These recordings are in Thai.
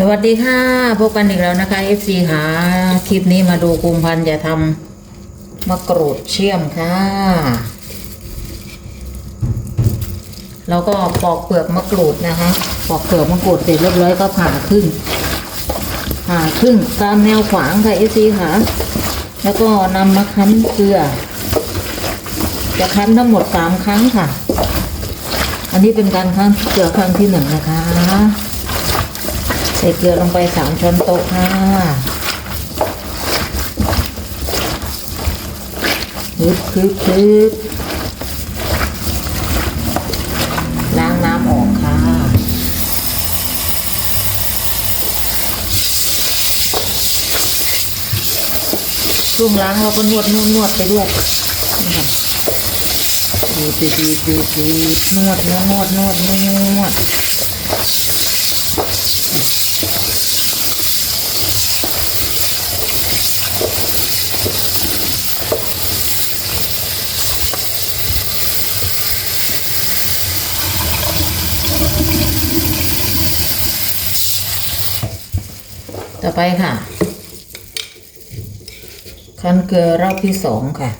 สวัสดีค่ะ พบกันอีกแล้วนะคะ FC ค่ะคลิปนี้มาดูกุมพันธ์จะทำมะกรูดเชื่อมค่ะ แล้วก็ปอกเปลือกมะกรูดนะคะ ปอกเปลือกมะกรูดเสร็จเรียบร้อยก็ผ่าครึ่งผ่าครึ่งตามแนวขวางค่ะ FC ค่ะ แล้วก็นำมาคั้นเกลือ จะคั้นทั้งหมดสามครั้งค่ะ อันนี้เป็นการคั้นเกลือครั้งที่หนึ่งนะคะ ส่เกลือลงไปสามช้อนโต๊ะค่ะคึบคึบคึบล้างน้ำออกค่ะ ช่วงล้างเราก็นวดนวดนวดไปด้วยนี่ค่ะดูดีดีดีดีนวดนวดนวดนวดนวด ไปค่ะ คั้นเกลือรอบที่สองค่ะ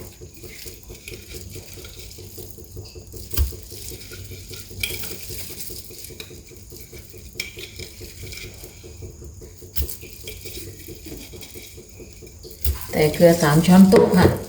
แต่เกลือสามช้อนโต๊ะค่ะ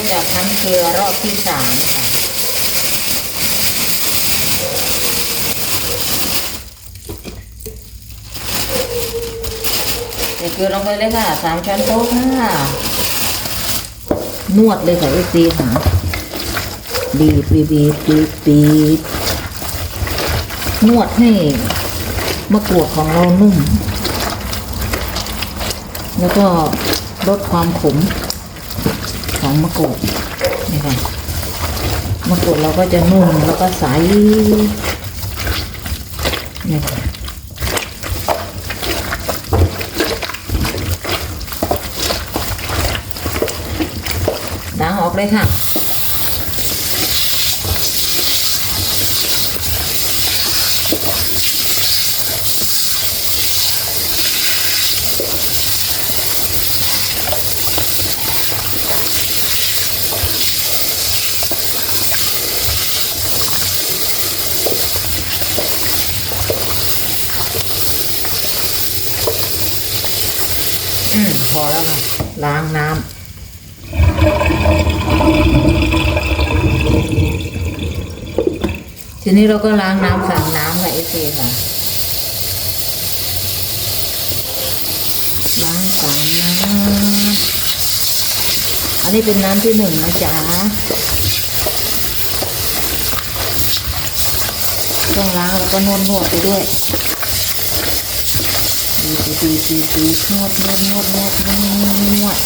ก็จะคั้นเกลือรอบที่สามค่ะ ใส่เกลือลงไปเลยค่ะสามช้อนโต๊ะค่ะ นวดเลยค่ะเอซีค่ะบีบบีบบีบบีบบีบนวดให้มะกรูดของเรานุ่ม แล้วก็ลดความขม ของมะกรูดนี่ค่ะมะกรูดเราก็จะนุ่มแล้วก็ใสนี่ค่ะล้างออกเลยค่ะ อืมพอแล้วค่ะ ล้างน้ำ ทีนี้เราก็ล้างน้ำสามน้ำค่ะเอซีค่ะ ล้างสามน้ำ อันนี้เป็นน้ำที่หนึ่งนะจ๊ะ ต้องล้างแล้วก็นวดนวดๆไปด้วย ตีตีตีตีตีนวดนวดนวดนวดนวดนวด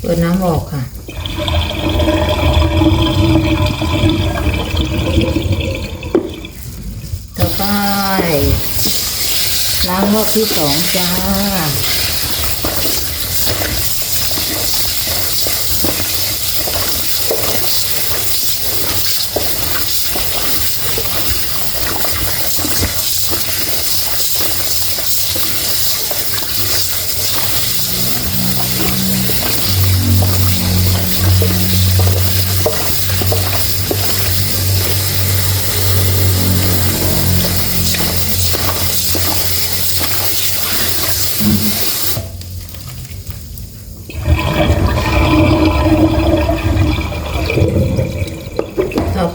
เปิดน้ำออกค่ะต่อไปล้างรอบที่สองจ้า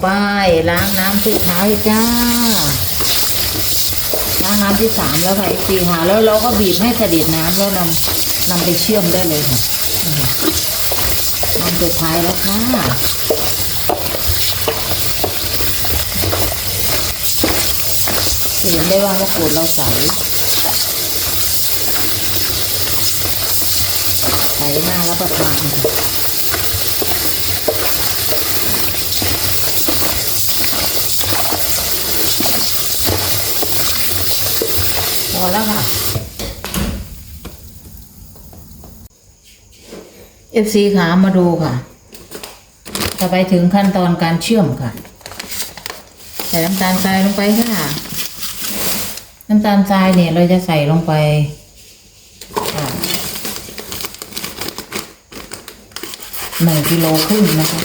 ไป ล้างน้ำสุดท้ายจ้า ล้างน้ำที่สามแล้วค่ะไอซีค่ะแล้วเราก็บีบให้เสด็จน้ำแล้วนำนำไปเชื่อมได้เลยค่ะน้ำสุดท้ายแล้วค่ะเห็นได้ว่ามะกรูดเราใสใสน่ารับประทานค่ะ อแล้วค่ะ FC ขามาดูค่ะ จะไปถึงขั้นตอนการเชื่อมค่ะ ใส่น้ำตาลทรายลงไปค่ะ น้ำตาลทรายเนี่ยเราจะใส่ลงไปหนึ่งกิโลครึ่งนะคะ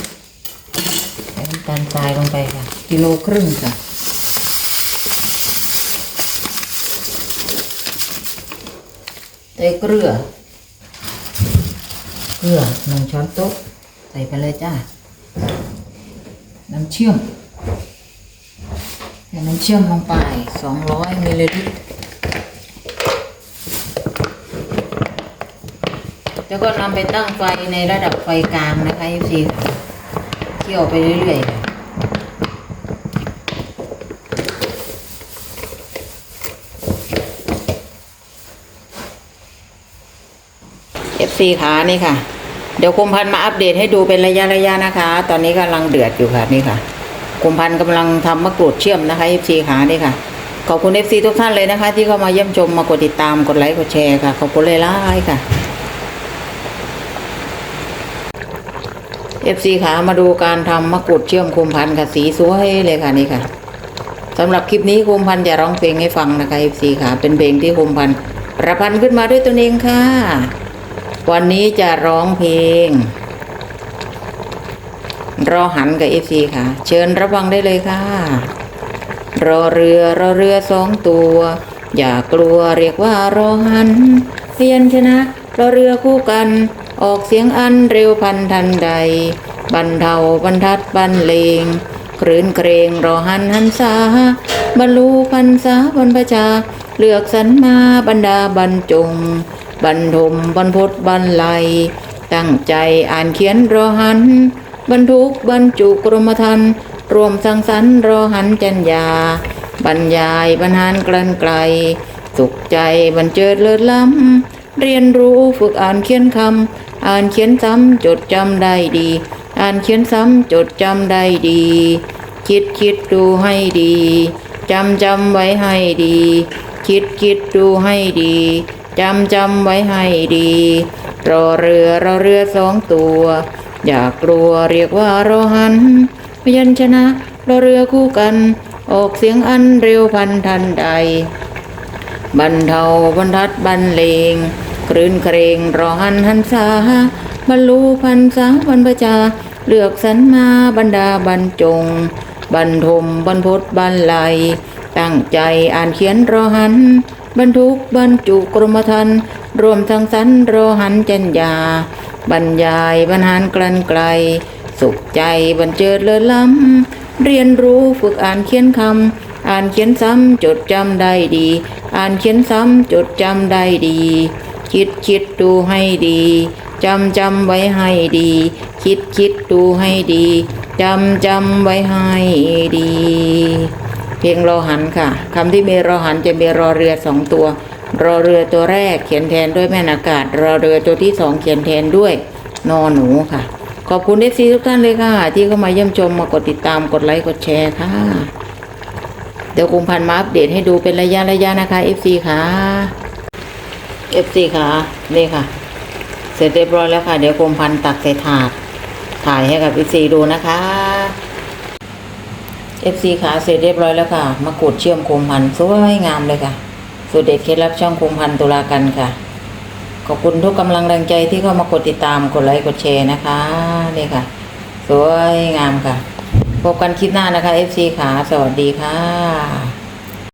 ใส่น้ำตาลทรายลงไปค่ะ กิโลครึ่งค่ะ ใส่เกลือ เกลือหนึ่งช้อนโต๊ะ ใส่ไปเลยจ้า น้ำเชื่อม ใส่น้ำเชื่อมลงไปสองร้อยมิลลิลิตร แล้วก็นำไปตั้งไฟในระดับไฟกลางนะคะยูซีเคี่ยวไปเรื่อยๆ FC ขานี่ค่ะ เดี๋ยวคุมพันธ์มาอัปเดตให้ดูเป็นระยะระยะนะคะ ตอนนี้กำลังเดือดอยู่ค่ะนี่ค่ะคุมพันธุ์กำลังทำมะกรูดเชื่อมนะคะ FC ขานี่ค่ะ ขอบคุณ FC ทุกท่านเลยนะคะ ที่เข้ามาเยี่ยมชมมากดติดตามกดไลค์กดแชร์ค่ะขอบคุณเลยล่ายค่ะ FC ขามาดูการทำมะกรูดเชื่อมคุมพันธ์ค่ะสีสวยเลยค่ะนี่ค่ะสำหรับคลิปนี้คุมพันธ์จะร้องเพลงให้ฟังนะคะ FC ขาเป็นเพลงที่คุมพันธ์ประพันธ์ขึ้นมาด้วยตนเองค่ะ วันนี้จะร้องเพลง รอหันกับเอฟซีค่ะ เชิญรับฟังได้เลยค่ะ รอเรือรอเรือสองตัว อย่ากลัวเรียกว่ารอหันพยัญชนะรอเรือคู่กัน ออกเสียงอันเร็วพันทันใด บรรเทาบรรทัดบรรเลงครื้นเกรงรอหันหันษาบรรลุพันษาบรรพชาเลือกสรรมาบรรดาบรรจง บรรทมบรรพตบรรลัย ตั้งใจอ่านเขียนรอหัน บรรทุกบรรจุกรมธรรมรวมสังสรรค์รอหันจัญญา บรรยายบรรหารกลันไกล สุขใจบรรเจิดเลิศล้ำ เรียนรู้ฝึกอ่านเขียนคำ อ่านเขียนซ้ำจดจำได้ดี อ่านเขียนซ้ำจดจำได้ดี คิดคิดดูให้ดีจำจำไว้ให้ดี คิดคิดดูให้ดี จำจำไว้ให้ดี รอเรือรอเรือสองตัว อย่ากลัวเรียกว่ารอหันพยัญชนะรอเรือคู่กัน ออกเสียงอันเร็วพันทันใด บรรเทาบรรทัดบรรเลงครื้นเครงรอหันหันษาบรรลุพันษาบรรพชาเลือกสรรมาบรรดาบรรจง บรรทมบรรพตบรรลัยตั้งใจอ่านเขียนรอหัน บรรทุกบรรจุกรมทันรวมทั้งสรรรหันจัญญา บรรยายบรรหารกลันไกล สุขใจบรรเจิดเลิศล้ำเรียนรู้ฝึกอ่านเขียนคำอ่านเขียนซ้ำจดจำได้ดี อ่านเขียนซ้ำจดจำได้ดี คิดคิดดูให้ดีจำจำไว้ให้ดี คิดคิดดูให้ดีจำจำไว้ให้ดี เพลงรอหันค่ะคำที่มีรอหันจะมีรอเรือสองตัว รอเรือตัวแรกเขียนแทนด้วยแม่นอากาศ รอเรือตัวที่สองเขียนแทนด้วยนอหนูค่ะ ขอบคุณเอฟซีทุกท่านเลยค่ะ ที่เข้ามาเยี่ยมชมมากดติดตามกดไลค์กดแชร์ค่ะ เดี๋ยวกุมพันมาอัปเดตให้ดูเป็นระยะระยะนะคะ FC ค่ะ FC ค่ะนี่ค่ะ เสร็จเรียบร้อยแล้วค่ะ เดี๋ยวกุมพันตักใส่ถาดถ่ายให้กับ FC ดูนะคะ FC ขาเสร็จเรียบร้อยแล้วค่ะมากดเชื่อมโคมพันสวยงามเลยค่ะสุดเด็ดเคล็ดลับช่องโคมพันตุลากันค่ะ ขอบคุณทุกกำลังแรงใจที่เข้ามากดติดตามกดไลค์กดแชร์นะคะนี่ค่ะ สวยงามค่ะ พบกันคลิปหน้านะคะ FC ขาสวัสดีค่ะ